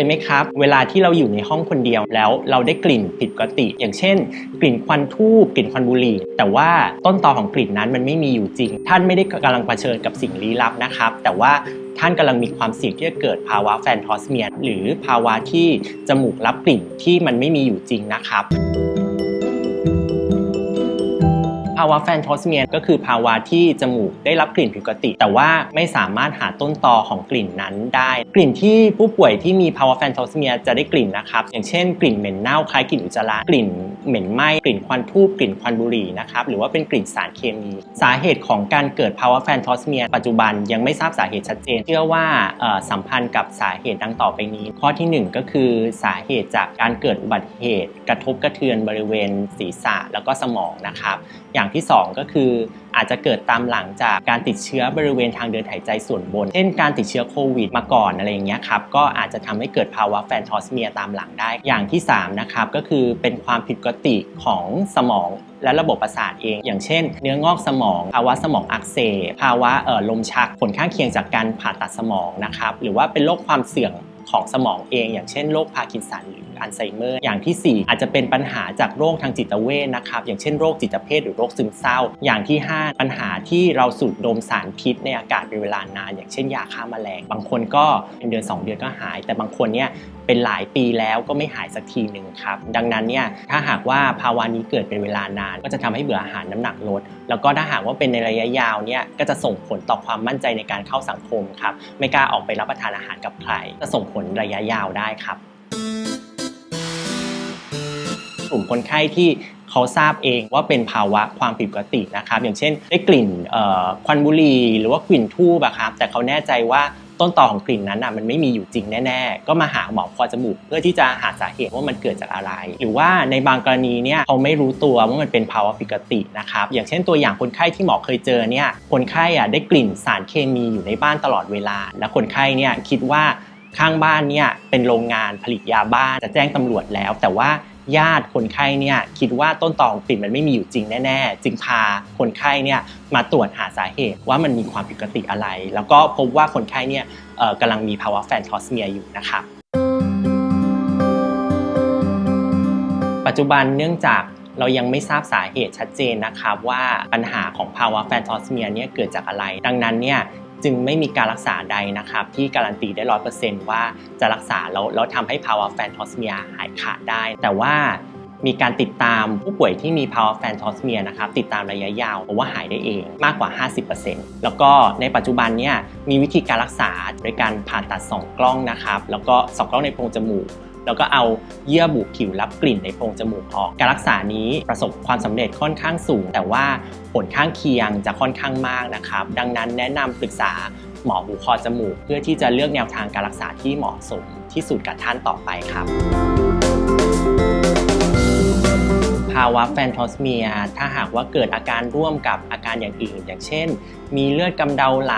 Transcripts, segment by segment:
ยไหมครับ เวลาที่เราอยู่ในห้องคนเดียวแล้วเราได้กลิ่นผิดปกติ อย่างเช่น กลิ่นควันทูบกลิ่นควันบุหรี่ แต่ว่าต้นตอของกลิ่นนั้นมันไม่มีอยู่จริง ท่านไม่ได้กำลังเผชิญกับสิ่งลี้ลับนะครับ แต่ว่าท่านกำลังมีความเสี่ยงที่จะเกิดภาวะแฟนทอสเมียนหรือภาวะที่จมูกรับกลิ่นที่มันไม่มีอยู่จริงนะครับ ภาวะแฟนโทสเมียก็คือภาวะที่จมูกได้รับกลิ่นผิดปกติ แต่ว่าไม่สามารถหาต้นตอของกลิ่นนั้นได้ กลิ่นที่ผู้ป่วยที่มีภาวะแฟนโทสเมียจะได้กลิ่นนะครับ อย่างเช่น กลิ่นเหม็นเน่าคล้ายกลิ่นอุจจาระกลิ่น เหม็นไหม้กลิ่นควันทูบกลิ่นควันบุหรี่นะครับหรือว่าเป็นกลิ่นสารเคมี สาเหตุของการเกิดภาวะแฟนโทสเมียปัจจุบันยังไม่ทราบสาเหตุชัดเจน เชื่อว่าสัมพันธ์กับสาเหตุดังต่อไปนี้ ข้อทีหนึ่1 ก็คือสาเหตุจากการเกิดอุบัติเหตุ กระทบกระเทือนบริเวณศีรษะแล้วก็สมองนะครับอย่างที่ 2 ก็คืออาจจะเกิดตามหลังจากการติดเชื้อบริเวณทางเดินหายใจส่วนบน เช่นการติดเชื้อโควิดมาก่อนอะไรอย่างเงี้ยครับ ก็อาจจะทำให้เกิดภาวะแฟนทอสเมียตามหลังได้ อย่างที่ 3 นะครับ ก็คือเป็นความผิดปกติของสมองและระบบประสาทเอง อย่างเช่น เนื้องอกสมอง ภาวะสมองอักเสบ ภาวะเอ่อลมชัก ผลข้างเคียงจากการผ่าตัดสมองนะครับ หรือว่าเป็นโรคความเสี่ยง ของสมองเอง อย่างเช่นโรคพาร์กินสันหรืออัลไซเมอร์ อย่างทีสี่ 4 อาจจะเป็นปัญหาจากโรคทางจิตเวชนะครับ อย่างเช่นโรคจิตเภทหรือโรคซึมเศร้า อย่างที่ 5 ปัญหาที่เราสูดดมสารพิษในอากาศเป็นเวลานาน อย่างเช่นยาฆ่าแมลง บางคนก็เป็นเดือน 2 เดือนก็หาย แต่บางคนเนี่ยเป็นหลายปีแล้วก็ไม่หายสักทีหนึ่งครับ ดังนั้นเนี่ยถ้าหากว่าภาวะนี้เกิดเป็นเวลานาน ก็จะทำให้เบื่ออาหารน้ำหนักลด แล้วก็ถ้าหากว่าเป็นในระยะยาวเนี่ยก็จะส่งผลต่อความมั่นใจในการเข้าสังคมครับไม่กล้าออกไปรับประทานอาหารกับใครจะส่งผลระยะยาวได้ครับกลุ่มคนไข้ที่เขาทราบเองว่าเป็นภาวะความผิดปกตินะครับ อย่างเช่น ได้กลิ่นควันบุหรี่หรือว่ากลิ่นทูบอะครับแต่เขาแน่ใจว่าต้นตอของกลิ่นนั้นอะมันไม่มีอยู่จริงแน่ๆ ก็มาหาหมอคอจมูกเพื่อที่จะหาสาเหตุว่ามันเกิดจากอะไร หรือว่าในบางกรณีเนี่ยเขาไม่รู้ตัวว่ามันเป็นภาวะผิดปกตินะครับ อย่างเช่นตัวอย่างคนไข้ที่หมอเคยเจอเนี่ยคนไข้อะได้กลิ่นสารเคมีอยู่ในบ้านตลอดเวลา และคนไข้เนี่ยคิดว่า ข้างบ้านเนี่ยเป็นโรงงานผลิตยาบ้าจะแจ้งตำรวจแล้ว แต่ว่าญาติคนไข้เนี่ยคิดว่าต้นตอของกลิ่นมันไม่มีอยู่จริงแน่ๆ จึงพาคนไข้เนี่ยมาตรวจหาสาเหตุว่ามันมีความผิดปกติอะไร แล้วก็พบว่าคนไข้เนี่ยกำลังมีภาวะแฟนทอสเมียอยู่นะครับปัจจุบันเนื่องจากเรายังไม่ทราบสาเหตุชัดเจนนะครับว่าปัญหาของภาวะแฟนทอสเมียเนี่ยเกิดจากอะไร ดังนั้นเนี่ย จึงไม่มีการรักษาใดนะครับ ที่การันตีได้ร้อยเปอร์เซนต์ว่าจะรักษาแล้วแล้วทำให้ภาวะแฟนทอสเมียหายขาดได้ แต่ว่ามีการติดตามผู้ป่วยที่มีภาวะแฟนทอสเมียนะครับ ติดตามระยะยาวเพราะว่าหายได้เองมากกว่า 50%แล้วก็ในปัจจุบันเนี่ยมีวิธีการรักษาโดยการผ่าตัดสองกล้องนะครับ แล้วก็สองกล้องในโพรงจมูก แล้วก็เอาเยื่อบุผิวรับกลิ่นในโพรงจมูกออก การรักษานี้ประสบความสำเร็จค่อนข้างสูง แต่ว่าผลข้างเคียงจะค่อนข้างมากนะครับ ดังนั้นแนะนำปรึกษาหมอหูคอจมูก เพื่อที่จะเลือกแนวทางการรักษาที่เหมาะสมที่สุดกับท่านต่อไปครับาวะแฟนทอสเมีย ถ้าหากว่าเกิดอาการร่วมกับอาการอย่างอื่น อย่างเช่น มีเลือดกำเดาไหล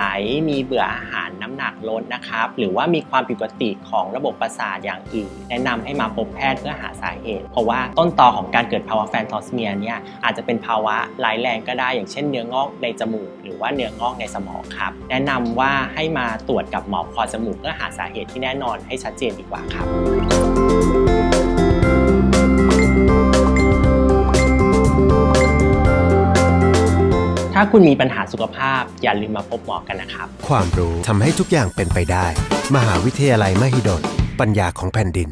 มีเบื่ออาหารน้ำหนักลดนะครับ หรือว่ามีความผิดปกติของระบบประสาทอย่างอื่น แนะนำให้มาพบแพทย์เพื่อหาสาเหตุ เพราะว่าต้นตอของการเกิดภาวะแฟนทอสเมียเนี่ยอาจจะเป็นภาวะร้ายแรงก็ได้ อย่างเช่นเนื้องอกในจมูก หรือว่าเนื้องอกในสมองครับ แนะนำว่าให้มาตรวจกับหมอคอจมูกเพื่อหาสาเหตุที่แน่นอนให้ชัดเจนดีกว่าครับ ถ้าคุณมีปัญหาสุขภาพ อย่าลืมมาพบหมอกันนะครับ ความรู้ทำให้ทุกอย่างเป็นไปได้ มหาวิทยาลัยมหิดลปัญญาของแผ่นดิน